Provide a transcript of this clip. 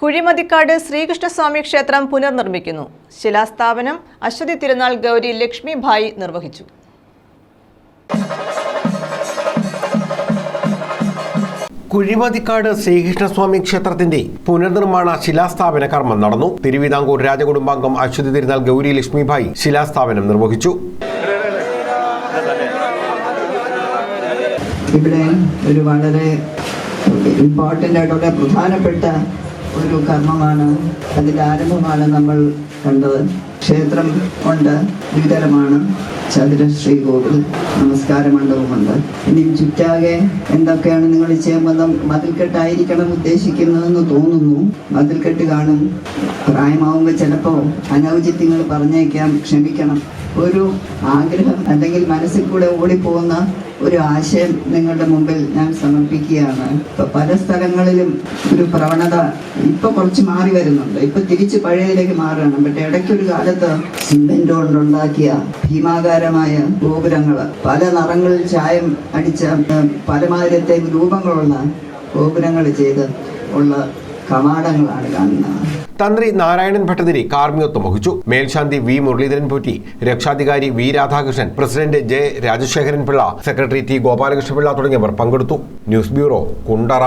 കുഴിമതിക്കാട് ശ്രീകൃഷ്ണസ്വാമി ക്ഷേത്രം പുനർനിർമ്മിക്കുന്നു. ശിലാസ്ഥാപനം അശ്വതി തിരുനാൾ ഗൗരി ലക്ഷ്മി ഭായി നിർവഹിച്ചു. കുഴിമതിക്കാട് ശ്രീകൃഷ്ണസ്വാമി ക്ഷേത്രത്തിന്റെ പുനർനിർമ്മാണ ശിലാസ്ഥാപന കർമ്മം നടന്നു. തിരുവിതാംകൂർ രാജകുടുംബാംഗം അശ്വതി തിരുനാൾ ഗൗരി ലക്ഷ്മിഭായി ശിലാസ്ഥാപനം നിർവഹിച്ചു. ഇവിടെ ഒരു വളരെ ഇമ്പോർട്ടന്റ് ആയിട്ടുള്ള പ്രധാനപ്പെട്ട ഒരു കർമ്മമാണ്. അതിന്റെ ആരംഭമാണ് നമ്മൾ കണ്ടത്. ക്ഷേത്രം ഉണ്ട് വിതരമാണ് ചതുരശ്രീ കോവിൽ നമസ്കാര മണ്ഡപമുണ്ട്. ഇനി ചുറ്റാകെ എന്തൊക്കെയാണ് നിങ്ങൾ ചെയ്യുമ്പോൾ മതിൽക്കെട്ടായിരിക്കണം ഉദ്ദേശിക്കുന്നതെന്ന് തോന്നുന്നു. മതിൽക്കെട്ട് കാണും. പ്രായമാവുമ്പോൾ ചിലപ്പോൾ അനൗചിത്യങ്ങൾ പറഞ്ഞേക്കാം ക്ഷമിക്കണം. ഒരു ആഗ്രഹം അല്ലെങ്കിൽ മനസ്സിൽ കൂടെ ഓടിപ്പോകുന്ന ഒരു ആശയം നിങ്ങളുടെ മുമ്പിൽ ഞാൻ സമർപ്പിക്കുകയാണ്. ഇപ്പൊ പല സ്ഥലങ്ങളിലും ഒരു പ്രവണത ഇപ്പൊ കുറച്ച് മാറി വരുന്നുണ്ട്. ഇപ്പൊ തിരിച്ച് പഴയതിലേക്ക് മാറുകയാണ്. പക്ഷെ ഇടയ്ക്കൊരു കാലത്ത് സിമെന്റ് കൊണ്ടുണ്ടാക്കിയ ഭീമാകാരമായ ഗോപുരങ്ങൾ പല നിറങ്ങളിൽ ചായം അടിച്ച പലമാതിരത്തെ രൂപങ്ങളുള്ള ഗോപുരങ്ങൾ ചെയ്ത് ഉള്ള കവാടങ്ങളാണ് കാണുന്നത്. തന്ത്രി നാരായണൻ ഭട്ടതിരി കാർമ്മികത്വം വഹിച്ചു. മേൽശാന്തി വി മുരളീധരൻ പൂറ്റി രക്ഷാധികാരി V Radhakrishnan president J Rajasekharan Pillai secretary T Gopalakrishna Pillai തുടങ്ങിയവർ പങ്കെടുത്തു. News bureau Kundara.